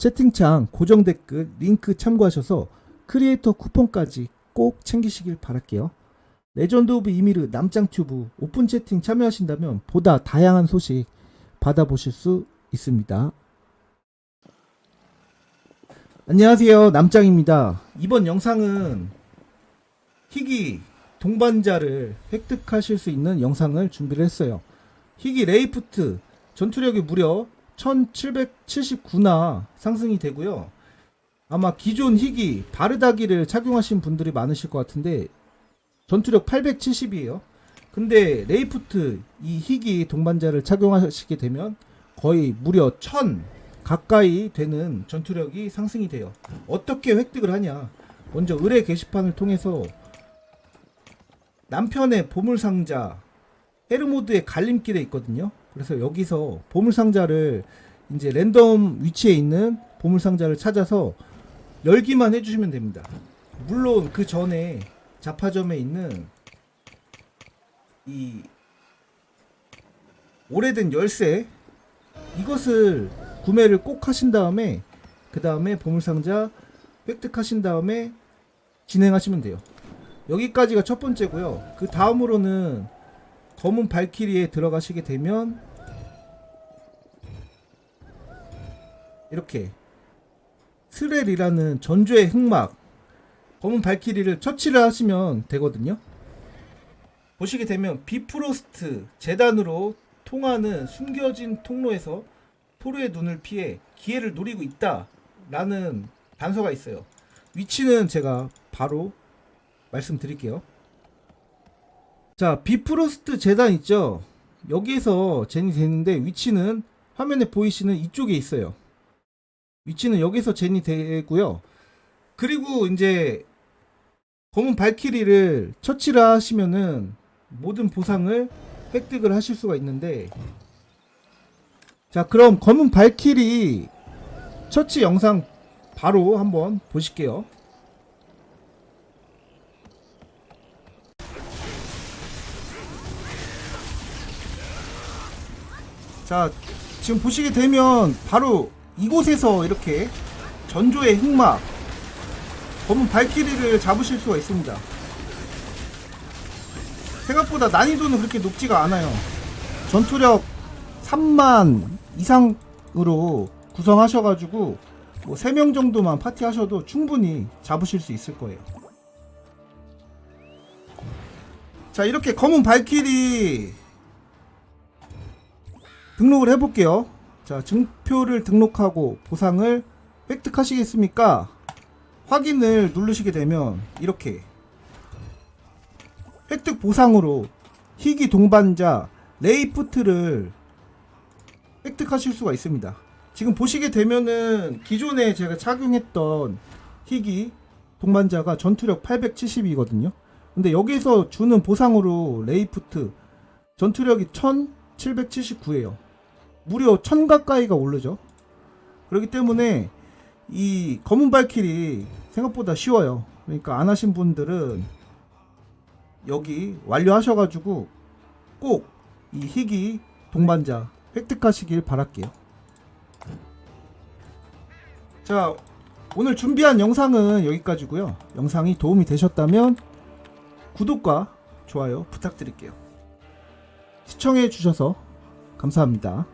채팅창 고정 댓글 링크 참고하셔서 크리에이터 쿠폰까지 꼭 챙기시길 바랄게요. 레전드 오브 이미르 남짱튜브 오픈 채팅 참여하신다면 보다 다양한 소식 받아보실 수 있습니다. 안녕하세요. 남짱입니다. 이번 영상은 희귀 동반자를 획득하실 수 있는 영상을 준비를 했어요. 희귀 레이프트 전투력이 무려 1779나 상승이 되고요. 아마 기존 희귀 바르다기를 착용하신 분들이 많으실 것 같은데 전투력 870이에요. 근데 레이프트 이 희귀 동반자를 착용하시게 되면 거의 무려 1000 가까이 되는 전투력이 상승이 돼요. 어떻게 획득을 하냐? 먼저 의뢰 게시판을 통해서 남편의 보물상자 헤르모드의 갈림길에 있거든요. 그래서 여기서 보물상자를 이제 랜덤 위치에 있는 보물상자를 찾아서 열기만 해주시면 됩니다. 물론 그 전에 자파점에 있는 이 오래된 열쇠 이것을 구매를 꼭 하신 다음에 그 다음에 보물상자 획득하신 다음에 진행하시면 돼요. 여기까지가 첫 번째고요. 그 다음으로는 검은 발키리에 들어가시게 되면 이렇게 스렐이라는 전조의 흑막 검은 발키리를 처치를 하시면 되거든요. 보시게 되면 비프로스트 재단으로 통하는 숨겨진 통로에서 토르의 눈을 피해 기회를 노리고 있다라는 단서가 있어요. 위치는 제가 바로 말씀드릴게요. 자, 비프로스트 재단 있죠? 여기에서 젠이 되는데 위치는 화면에 보이시는 이쪽에 있어요. 위치는 여기서 젠이 되고요. 그리고 이제 검은 발키리를 처치를 하시면은 모든 보상을 획득을 하실 수가 있는데 자, 그럼 검은 발키리 처치 영상 바로 한번 보실게요. 자, 지금 보시게 되면 바로 이곳에서 이렇게 전조의 흑막 검은 발키리를 잡으실 수가 있습니다. 생각보다 난이도는 그렇게 높지가 않아요. 전투력 3만 이상으로 구성하셔가지고 뭐 3명 정도만 파티 하셔도 충분히 잡으실 수 있을 거예요. 자, 이렇게 검은 발키리 등록을 해볼게요. 자, 증표를 등록하고 보상을 획득하시겠습니까? 확인을 누르시게 되면 이렇게 획득 보상으로 희귀 동반자 레이프트를 획득하실 수가 있습니다. 지금 보시게 되면은 기존에 제가 착용했던 희귀 동반자가 전투력 870이거든요. 근데 여기서 주는 보상으로 레이프트 전투력이 1779예요. 무려 1000 가까이가 오르죠. 그렇기 때문에 이 검은 발길이 생각보다 쉬워요. 그러니까 안 하신 분들은 여기 완료하셔가지고 꼭 이 희귀 동반자 획득하시길 바랄게요. 자, 오늘 준비한 영상은 여기까지고요. 영상이 도움이 되셨다면 구독과 좋아요 부탁드릴게요. 시청해 주셔서 감사합니다.